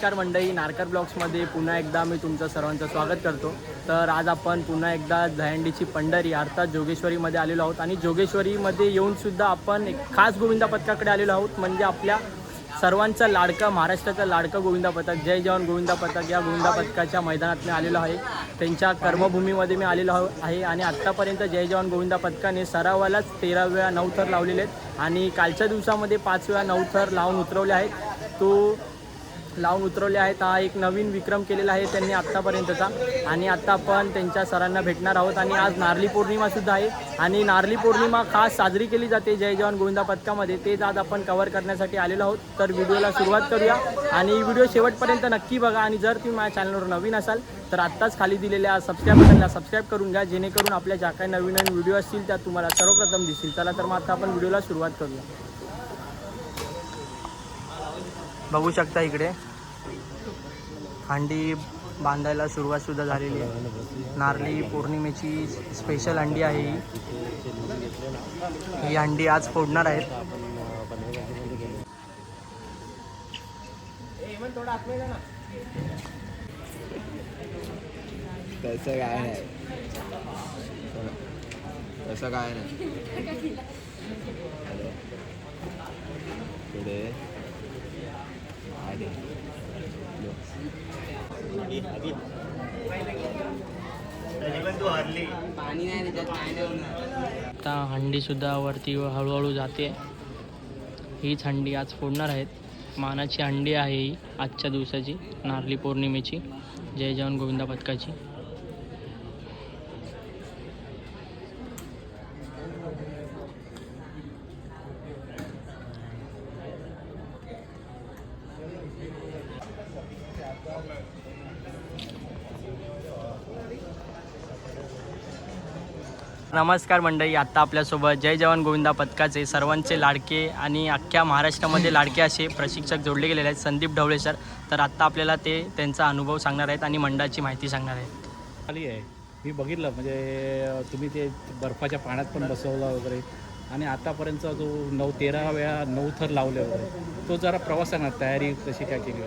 नमस्कार मंडळी नारकर ब्लॉग्समध्ये पुन्हा एकदा मी तुमचं सर्वांचं स्वागत करतो. तर आज आपण पुन्हा एकदा झयंडीची पंढरी अर्थात जोगेश्वरीमध्ये आलेलो आहोत आणि जोगेश्वरीमध्ये येऊनसुद्धा आपण एक खास गोविंदा पथकाकडे आलेलो आहोत म्हणजे आपल्या सर्वांचा लाडका महाराष्ट्राचा लाडका गोविंदा पथक. जय जवान गोविंदा पथक या गोविंदा पथकाच्या मैदानात मी आलेलो आहे. त्यांच्या कर्मभूमीमध्ये मी आलेलो आहे आणि आत्तापर्यंत जय जवान गोविंदा पथकाने सरावालाच तेरा वेळा नऊ थर लावलेले आहेत आणि कालच्या दिवसामध्ये पाच वेळा नऊ थर लावून उतरवले आहेत. तो लावून उतरवले आहेत. हा एक नवीन विक्रम केलेला आहे त्यांनी आत्तापर्यंतचा. आणि आत्ता आपण त्यांच्या सरांना भेटणार आहोत. आणि आज नारली पौर्णिमासुद्धा आहे. आणि नारली पौर्णिमा खास साजरी केली जाते जय जवान गोविंदा पथकामध्ये. तेच आज आपण कव्हर करण्यासाठी आलेलो आहोत. तर व्हिडिओला सुरुवात करूया. आणि व्हिडिओ शेवटपर्यंत नक्की बघा. आणि जर तुम्ही माझ्या चॅनलवर नवीन असाल तर आत्ताच खाली दिलेल्या सबस्क्राईब बटनला सबस्क्राईब करून घ्या. जेणेकरून आपल्या ज्या काही नवीन नवीन व्हिडिओ असतील त्या तुम्हाला सर्वप्रथम दिसतील. चला तर मग आता आपण व्हिडिओला सुरुवात करूया. बघू शकता इकडे. हंडी बांधायला सुरुवात सुद्धा झालेली आहे. नारळी पौर्णिमेची स्पेशल हंडी आहे ही. ही हंडी आज फोडणार आहेत. तसं काय नाही. तसं काय नाही. पुढे. आता हंडी सुद्धा वरती हळूहळू जाते. हीच हंडी आज फोडणार आहेत. मानाची हंडी आहे ही आजच्या दिवसाची नारली पौर्णिमेची. जय जवान गोविंदा पथकाची नमस्कार मंडळी आत्ता आपल्यासोबत जय जवान गोविंदा पथकाचे सर्वांचे लाडके आणि अख्ख्या महाराष्ट्रामध्ये लाडके असे प्रशिक्षक जोडले गेलेले आहेत. संदीप ढवळे सर तर आत्ता आपल्याला ते त्यांचा अनुभव सांगणार आहेत आणि मंडळाची माहिती सांगणार आहेत. आली आहे. मी बघितलं म्हणजे तुम्ही ते बर्फाच्या पाण्यात पण बसवलं वगैरे. आणि आतापर्यंत जो नऊ तेरा वेळा नऊ थर लावले वगैरे तो जरा प्रवासाना तयारी कशी काय केली?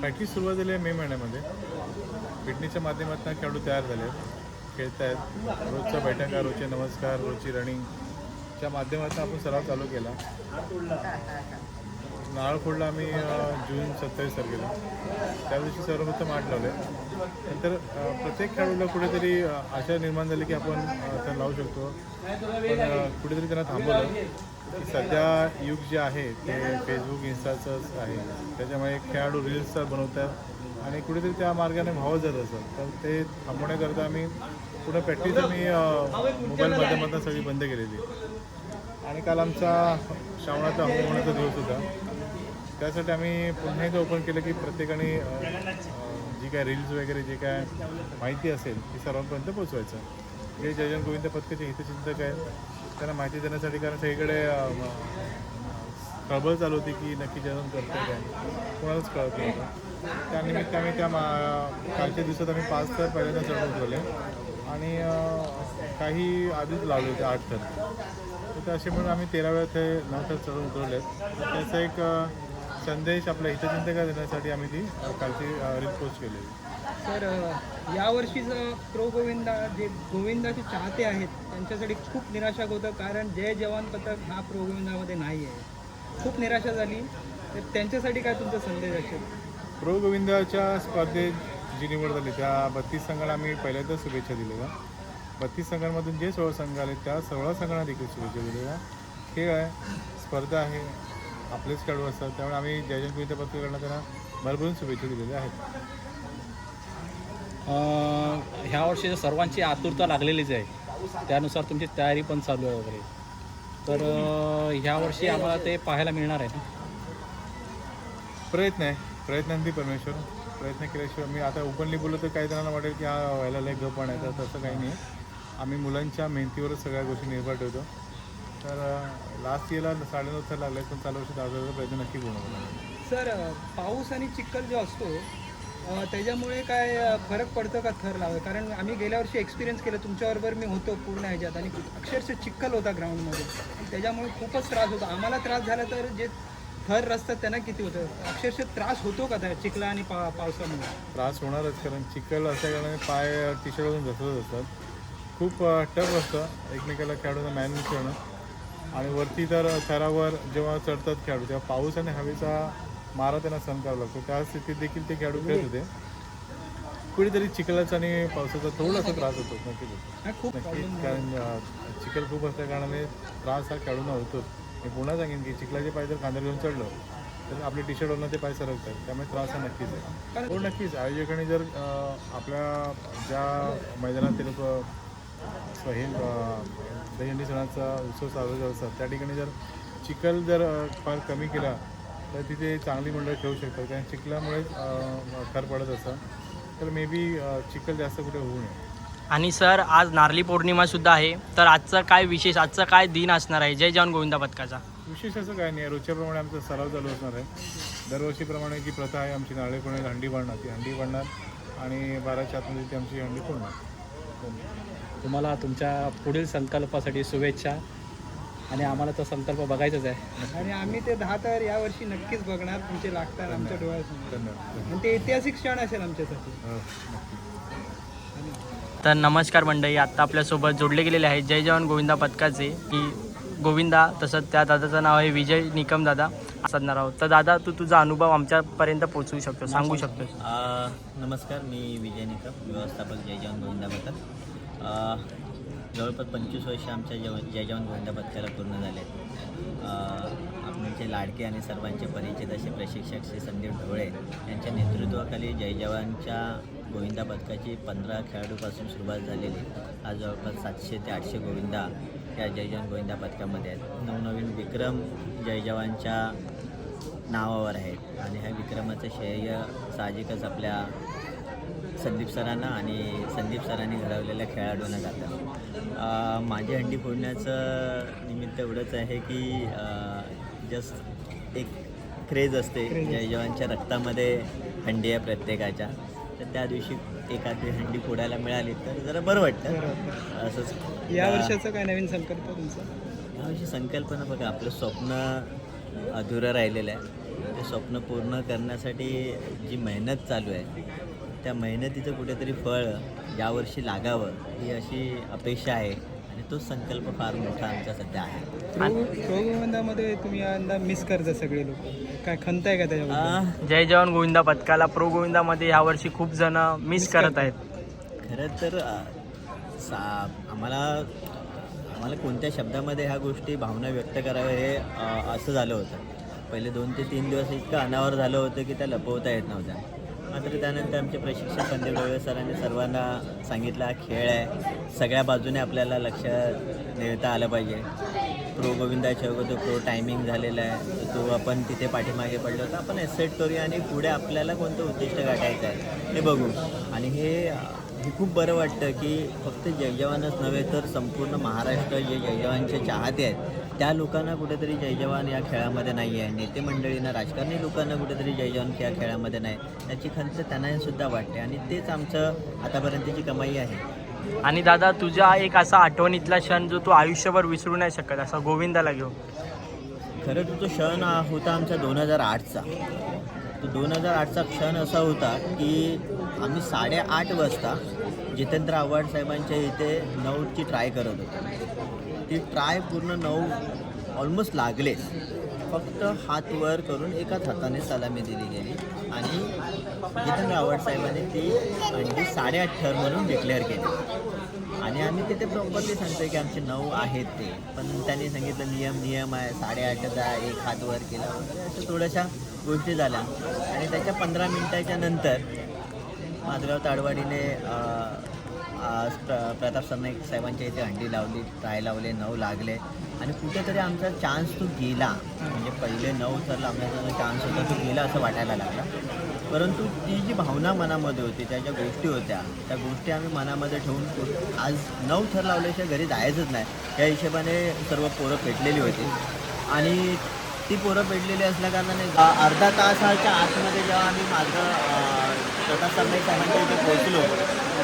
प्रॅक्टिस सुरुवात झाली आहे मे महिन्यामध्ये. फिटनेसच्या माध्यमातून खेळाडू तयार झाले आहेत. खेळत आहेत. रोजच्या बैठका रोजचे नमस्कार रोजची रनिंगच्या माध्यमातून आपण सराव चालू केला. नाळखोडला आम्ही जून सत्तावीस तारखेला. त्या दिवशी सर्वप्रथम आठ लावले. नंतर प्रत्येक खेळाडूला कुठेतरी आशा निर्माण झाली की आपण त्यांना लावू शकतो. पण कुठेतरी त्यांना थांबवलं. सध्या युग जे आहे ते फेसबुक इन्स्टाचंच आहे. त्याच्यामुळे खेळाडू रील्स बनवतात आणि कुठेतरी त्या मार्गाने व्हावं जात असं तर ते थांबवण्याकरता आम्ही पुढे प्रॅक्टिस आम्ही मोबाईल माध्यमातून सगळी बंद केलेली. आणि काल आमचा श्रावणाचा हवामानाचा दिवस होता. त्यासाठी आम्ही पुन्हा एकदा ओपन केलं की प्रत्येकाने जी काय रील्स वगैरे जे काय माहिती असेल ती सर्वांपर्यंत पोचवायचं जे जयजन गोविंद पथकाचे हितचिंतक आहेत. त्यांना माहिती देण्यासाठी कारण सगळीकडे प्रबळ खळबळ चालू होती की नक्की जयजन करतो काय? कोणालाच कळत नव्हतं. त्यानिमित्त आम्ही त्या मा कालच्या दिवसात आम्ही पाच तर पहिल्यांदा चढून उतरवले. आणि काही आधीच लावले होते आठ तर. तर असे म्हणून आम्ही तेरा वेळा ते नऊ तर चढून उतरवले आहेत त्याचं एक संदेश आपल्या हितचिंतका देण्यासाठी आम्ही ती कालची रील पोस्ट केलेली तर यावर्षीचं प्रो गोविंदा जे गोविंदाचे चाहते आहेत त्यांच्यासाठी खूप निराशक होतं कारण जय जवान पथक हा प्रो गोविंदामध्ये नाही आहे खूप निराशा झाली. तर त्यांच्यासाठी काय तुमचा संदेश असेल? प्रो गोविंदाच्या स्पर्धेत जी निवड झाली त्या बत्तीस संघाला आम्ही पहिल्यांदाच शुभेच्छा दिलेल्या. बत्तीस संघांमधून जे सोळा संघ आले त्या सोळा संघांना देखील शुभेच्छा दिलेल्या. खेळ आहे स्पर्धा आहे आपलेच खेळाडू असतात. त्यामुळे आम्ही जयजन गोविंद पत्रकारांना त्यांना भरभरून शुभेच्छा दिलेल्या आहेत. ह्या वर्षी सर्वांची आतुरता लागलेलीच आहे. त्यानुसार तुमची तयारी पण चालू आहे वगैरे. तर ह्या वर्षी आम्हाला ते पाहायला मिळणार आहे प्रयत्न आहे. प्रयत्नांती परमेश्वर. प्रयत्न केल्याशिवाय मी आता ओपनली बोललो तर काही जणांना वाटेल की हा व्हायला लय आहे तर तसं काही नाही. आम्ही मुलांच्या मेहनतीवरच सगळ्या गोष्टी निर्भर ठेवतो. तर लास्ट इयरला साडेनऊ तर लागले पण चालू वर्षी दहा प्रयत्न नक्की होणार सर पाऊस आणि चिखल जो असतो अ, त्याच्यामुळे काय अ, फरक पडतो का थर लावा कारण आम्ही गेल्या वर्षी एक्सपिरियन्स केलं तुमच्याबरोबर मी होतो पूर्ण ह्याच्यात आणि अक्षरशः चिखल होता ग्राउंडमध्ये त्याच्यामुळे खूपच त्रास होता. आम्हाला त्रास झाला तर जे थर रस्त्यात त्यांना किती होतं? अक्षरशः त्रास होतो का त्या चिखला आणि पा पावसामुळे? त्रास होणारच कारण चिखल असल्या कारणाने पाय टी शर्टवरून घसरत असतात. खूप टफ असतं. एकमेकाला खेळाडूंना मॅनेज करणं आणि वरती तर थरावर जेव्हा चढतात खेळाडू तेव्हा पाऊस आणि हवेचा मारा त्यांना सहन करावा लागतो. त्या स्थितीत देखील ते खेळाडू खेळत होते. कुठेतरी चिखलाचा आणि पावसाचा थोडासा त्रास होतो. नक्कीच होतो. खूप नक्कीच कारण चिखल खूप असल्या कारणाने त्रास हा खेळाडूंना होतोच. मी पुन्हा सांगेन की चिखलाचे पाय जर खांद्यावर घेऊन चढलं तर आपले टी शर्टवरनं ते पाय सरकतात. त्यामुळे त्रास हा नक्कीच आहे. हो नक्कीच. आयोजकांनी जर आपल्या ज्या मैदानात ते लोक हे दहीहंडी सणाचा उत्सव साजरा करत असतात त्या ठिकाणी जर चिखल जर फार कमी केला तर तिथे चांगली मंडळ खेळू शकतात. कारण चिखलामुळेच थर पडत असतात तर मे बी चिखल जास्त कुठे होऊ नये. आणि सर आज नारली पौर्णिमा सुद्धा आहे. तर आजचा काय विशेष आजचा काय दिन असणार आहे? जय जवान गोविंदा पथकाचा. विशेष असं काय नाही. रोजच्याप्रमाणे आमचा सराव चालू असणार आहे. दरवर्षीप्रमाणे जी प्रथा आहे आमची नारळी पौर्णिमेला हंडी बांधणार. ती हंडी बांधणार आणि बाराच्या आतमध्ये ती आमची हंडी फोडणार. तुम्हाला तुमच्या पुढील संकल्पासाठी शुभेच्छा. आणि आम्हाला तो संकल्प बघायचाच आहे. आणि आम्ही ते दहा तर यावर्षी नक्कीच बघणार तुमचे लागतात आमच्या डोळ्यासमोर. धन्यवाद. आणि ते ऐतिहासिक क्षण असेल आमच्यासाठी. हो, तर नमस्कार मंडळी आत्ता आपल्यासोबत जोडले गेलेले आहेत जय जवान गोविंदा पथकाचे की गोविंदा तसंच त्या दादाचं नाव आहे विजय निकम दादा. साधणार आहोत. तर दादा तू तुझा अनुभव आमच्यापर्यंत पोहोचवू शकतो सांगू शकतोस. आ, नमस्कार मी विजय निकम व्यवस्थापक जय जवान गोविंदा पथक जवळपास पंचवीस वर्ष आमच्या जव जय जवान गोविंदा पथकाला पूर्ण झाले आहेत. आमचे लाडके आणि सर्वांचे परिचित असे प्रशिक्षक श्री संदीप ढवळे यांच्या नेतृत्वाखाली जय जवानच्या गोविंदा पथकाची पंधरा खेळाडूपासून सुरुवात झालेली आज जवळपास सातशे ते आठशे गोविंदा या जय जवान गोविंदा पथकामध्ये आहेत. नवनवीन विक्रम जय जवानच्या नावावर आहेत. आणि ह्या विक्रमाचं श्रेय साहजिकच आपल्या संदीप सरांना आणि संदीप सरांनी घडवलेल्या खेळाडूंना जातं माझी हंडी फोडण्याचं निमित्त एवढंच आहे की जस्ट एक क्रेज असते. जय जवानच्या रक्तामध्ये हंडी आहे प्रत्येकाच्या. तर त्या दिवशी एखादी हंडी फोडायला मिळाली तर जरा बरं वाटतं. असंच या वर्षाचा काय नवीन संकल्प तुमचा? यावर्षी संकल्पना बघा आपलं स्वप्न अधुरं राहिलेलं आहे. ते स्वप्न पूर्ण करण्यासाठी जी मेहनत चालू आहे त्या मेहनतीचं कुठेतरी फळ यावर्षी लागावं ही अशी अपेक्षा आहे. आणि तोच संकल्प फार मोठा आमचा सध्या आहे. गोविंदामध्ये तुम्ही यंदा मिस करता सगळे लोक. काय खंत आहे का त्याच्याबद्दल? आ, जय जवान गोविंदा पथकाला. प्रो गोविंदामध्ये यावर्षी खूप जण मिस करत आहेत. खरं तर सा आम्हाला आम्हाला कोणत्या शब्दामध्ये ह्या गोष्टी भावना व्यक्त कराव्या हे असं झालं होतं. पहिले दोन ते तीन दिवस इतकं अनावर झालं होतं की त्या लपवता येत नव्हत्या. मात्र त्यानंतर आमचे प्रशिक्षक संदीप डोळे सरांनी सर्वांना सांगितलं हा खेळ आहे. सगळ्या बाजूने आपल्याला लक्ष देता आलं पाहिजे. प्रो गोविंदाच्या अगोदर प्रो टायमिंग झालेला आहे. तर तो आपण तिथे पाठीमागे पडलो तर आपण एसेट करूया आणि पुढे आपल्याला कोणतं उद्दिष्ट गाठायचं आहे हे बघू. आणि हे हे खूप बरं वाटतं की फक्त जयजवानच नव्हे तर संपूर्ण महाराष्ट्र जे जयजवानचे चाहते आहेत त्या लोकांना कुठेतरी जयजवान या खेळामध्ये नाही आहे नेते मंडळींना राजकारणी लोकांना कुठेतरी जयजवान या खेळामध्ये नाही. त्याची खंत त्यांना सुद्धा वाटते आणि तेच आमचं आतापर्यंतची कमाई आहे. आणि दादा तुझा एक असा आठवणीतला क्षण जो तू आयुष्यभर विसरू नाही शकत असा गोविंदाला घेऊन. खरं तर तो क्षण होता आमचा दोन हजार आठचा. तो दोन हजार आठचा क्षण असा होता की आम्ही साडेआठ वाजता जितेंद्र आव्हाड साहेबांच्या इथे नऊची ट्राय करत होतो. ती ट्राय पूर्ण नऊ ऑलमोस्ट लागले फक्त हात वर करून एकाच हाताने सलामी दिली गेली. आणि जितेंद्र आव्हाड साहेबांनी ती अंडी साडेआठ ठर म्हणून डिक्लेअर केली. आणि आम्ही तिथे प्रॉपरली सांगतो की आमचे नऊ आहेत ते. पण त्यांनी सांगितलं नियम नियम आहे. साडेआठचा एक हात वर केला. वगैरे अशा थोड्याशा गोष्टी झाल्या. आणि त्याच्या पंधरा मिनिटाच्या नंतर माझगाव ताडवाडीने प्रताप सरनाईक साहेबांच्या इथे हंडी लावली ट्राय लावले नऊ लागले. आणि कुठेतरी आमचा चान्स तो गेला. म्हणजे पहिले नऊ तर आमचा चान्स होता तो गेला असं वाटायला लागला. परंतु ती जी भावना मनामध्ये होती त्या ज्या गोष्टी होत्या त्या गोष्टी आम्ही मनामध्ये ठेवून आज नऊ थर लावल्याशिवाय घरी जायचंच नाही. या हिशोबाने सर्व पोरं पेटलेली होती. आणि ती पोरं पेटलेली असल्याकारणाने अर्धा तासाच्या आतमध्ये जेव्हा आम्ही माझं अ, सरनाईक साहेबांच्या इथे पोहोचलो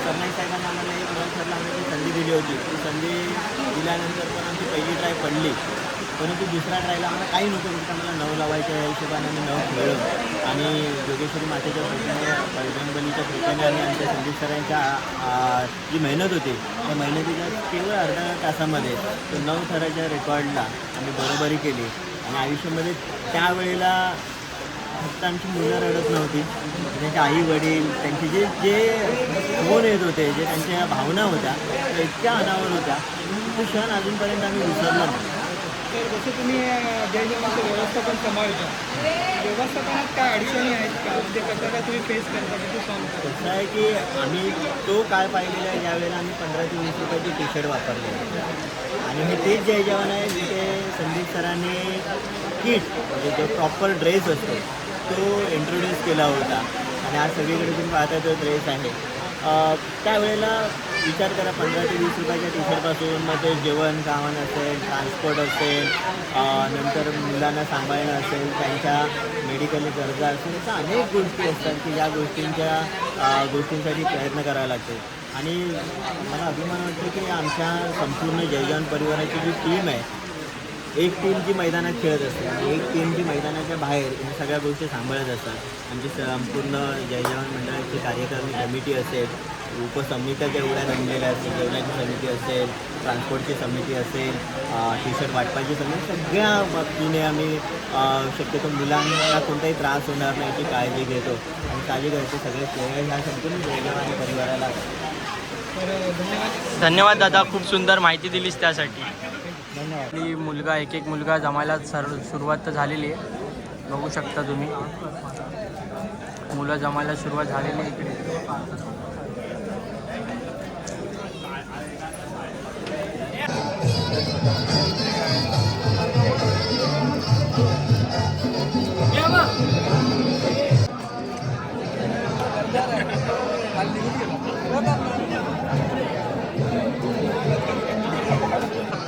सरनाईक साहेबांना आम्हाला एक नऊ सरला लावण्याची संधी दिली होती. ती संधी दिल्यानंतर पण आमची पहिली ट्राय पडली. परंतु दुसऱ्या ट्रायला आम्हाला काही नको फक्त आम्हाला नऊ लावायच्या या हिशोबाने आम्ही नऊ खेळलो आणि जोगेश्वरी मातेच्या कृपेने बजरंगबलीच्या कृपेने आणि आमच्या संदीप सरांच्या जी मेहनत होती त्या मेहनतीच्या केवळ अर्ध्या तासामध्ये तो नऊ थराच्या रेकॉर्डला आम्ही बरोबरी केली. आणि आयुष्यामध्ये त्यावेळेला फक्त आमची मुलं रडत नव्हती. त्यांचे आई वडील त्यांचे जे जे फोन येत होते जे त्यांच्या भावना होत्या त्या इतक्या अनावर होत्या तो क्षण अजूनपर्यंत आम्ही विसरलो नाही. तर जसं तुम्ही जय जवानचं व्यवस्थापन सांभाळता व्यवस्थापनात काय अडचणी आहेत का? म्हणजे कसं काय तुम्ही फेस करता कसं सॉल्व करता? कसं आहे की आम्ही तो काळ पाहिलेला आहे ज्यावेळेला आम्ही पंधरा ते वीस रुपयाचे टी शर्ट वापरले. आणि हे तेच जय जवान आहे जिथे संदीप सरांनी किट म्हणजे जो प्रॉपर ड्रेस असतो तो इंट्रोड्यूस केला होता. आणि आज सगळीकडे तुम्ही पाहता तो ड्रेस आहे. त्यावेळेला विचार करा पंधरा ते वीस रुपयाच्या टी शर्टपासून मग ते जेवण खावण असेल ट्रान्सपोर्ट असेल नंतर मुलांना सांभाळणं असेल त्यांच्या मेडिकल गरजा असेल अशा अनेक गोष्टी असतात की या गोष्टींच्या गोष्टींसाठी प्रयत्न करावा लागतो आणि मला अभिमान वाटतो की आमच्या संपूर्ण जयजान परिवाराची जी टीम आहे एक टीम जी मैदानात खेळत असते आणि एक टीम जी मैदानाच्या बाहेर ह्या सगळ्या गोष्टी सांभाळत असतात. आमची संपूर्ण जय जवान मंडळाची कार्यकारिणी कमिटी असेल उपसमित्या जेवढ्या जमलेल्या असतील जेवणाची समिती असेल ट्रान्सपोर्टची समिती असेल टी शर्ट वाटपाची समिती सगळ्या बाबतीने आम्ही शक्यतो मुलांना कोणताही त्रास होणार नाही याची काळजी घेतो. आणि काळजी घ्यायचे सगळे श्रेय ह्या संपूर्ण जय जवान परिवाराला. धन्यवाद दादा खूप सुंदर माहिती दिलीस त्यासाठी. आपली मुलगा एक एक मुलगा जमायला सर सुरुवात तर झालेली आहे. बघू शकता तुम्ही. मुलं जमायला सुरुवात झालेली आहे इकडे. you.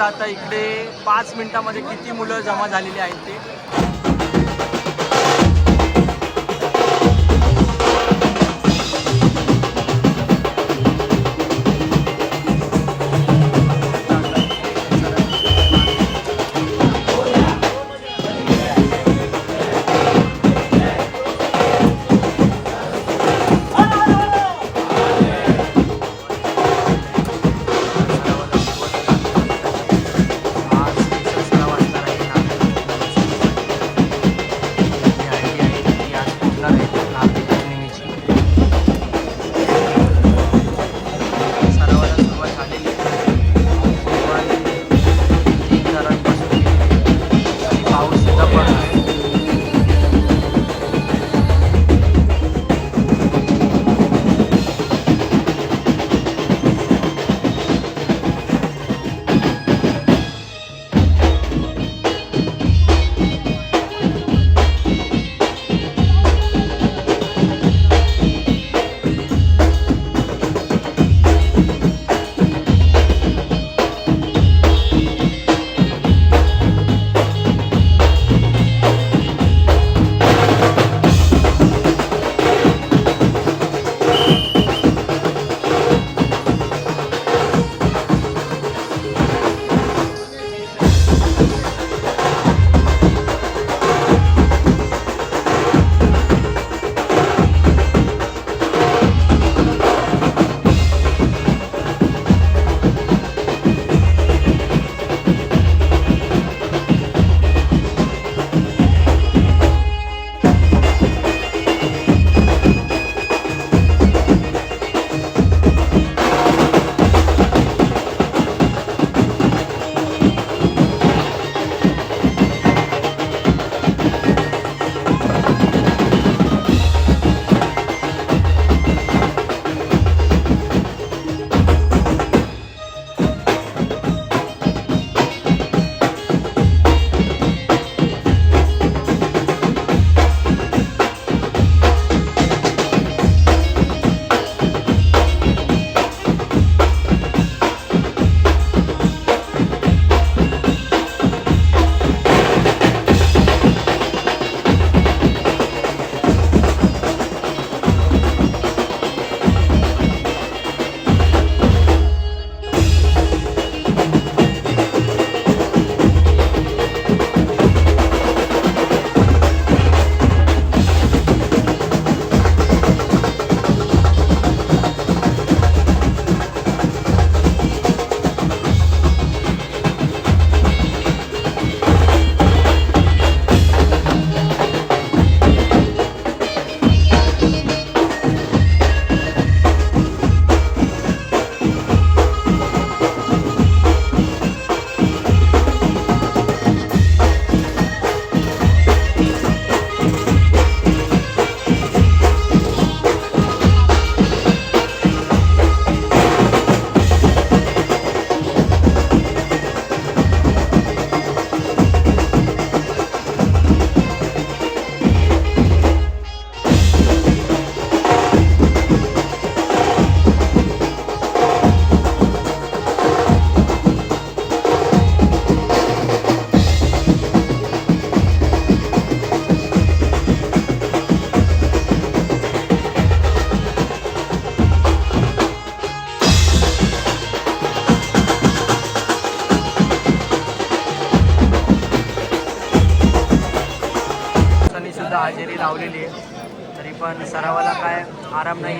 आता इकडे पाच मिनिटामध्ये किती मुलं जमा झालेली आहेत ते?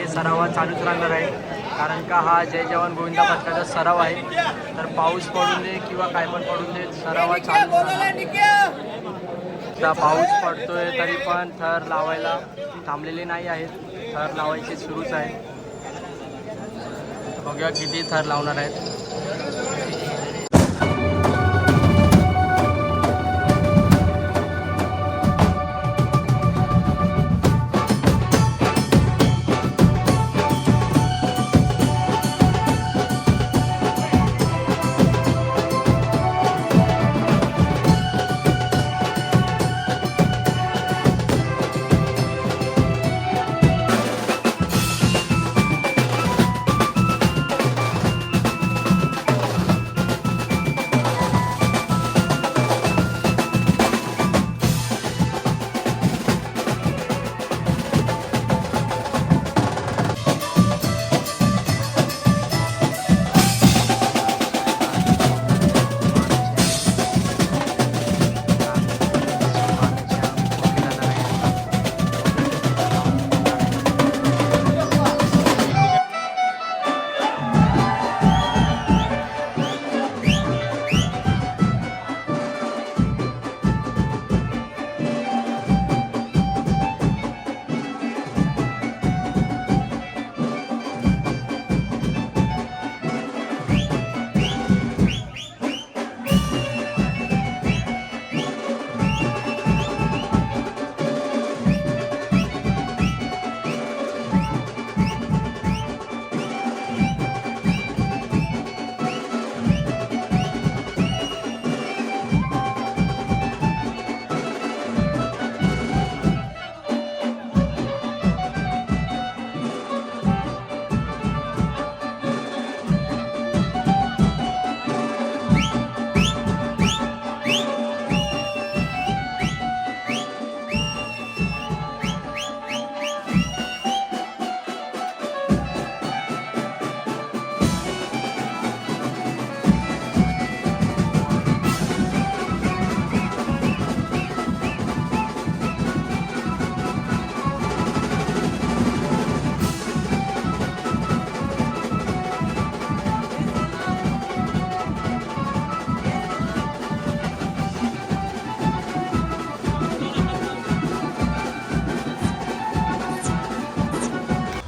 आराम सराव चालूच राहणार आहे. कारण का हा जय जवान गोविंदा पथकाचा सराव आहे. तर पाऊस पडून दे किंवा काय पण पडून दे सराव चालू पाऊस पडतोय तरी पण थर लावायला थांबलेले नाही आहेत. थर लावायचे सुरूच आहे. बघूया किती थर लावणार आहेत.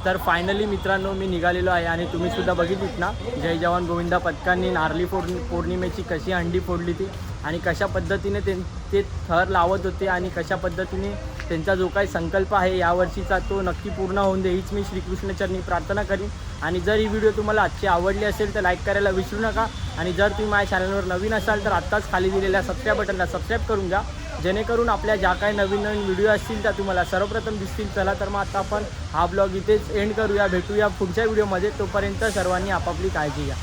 तर फायनली मित्रांनो मी निघालेलो आहे आणि तुम्ही सुद्धा बघितलीत ना जय जवान गोविंदा पथकांनी नारली पौर्णि पौर्णिमेची कशी हंडी फोडली ती आणि कशा पद्धतीने ते ते थर लावत होते आणि कशा पद्धतीने त्यांचा जो काही संकल्प आहे यावर्षीचा तो नक्की पूर्ण होऊन दे हीच मी श्रीकृष्णचरणी प्रार्थना करीन. आणि जर ही व्हिडिओ तुम्हाला आजची आवडली असेल तर लाईक करायला विसरू नका. आणि जर तुम्ही माझ्या चॅनलवर नवीन असाल तर आत्ताच खाली दिलेल्या सबस्क्राईब बटनला सबस्क्राईब करून घ्या. जेणेकरून आपल्या ज्या काही नवीन नवीन व्हिडिओ असतील त्या तुम्हाला सर्वप्रथम दिसतील. चला तर मग आता आपण हा ब्लॉग इथेच एंड करूया भेटूया पुढच्या व्हिडिओमध्ये तोपर्यंत सर्वांनी आपापली काळजी घ्या.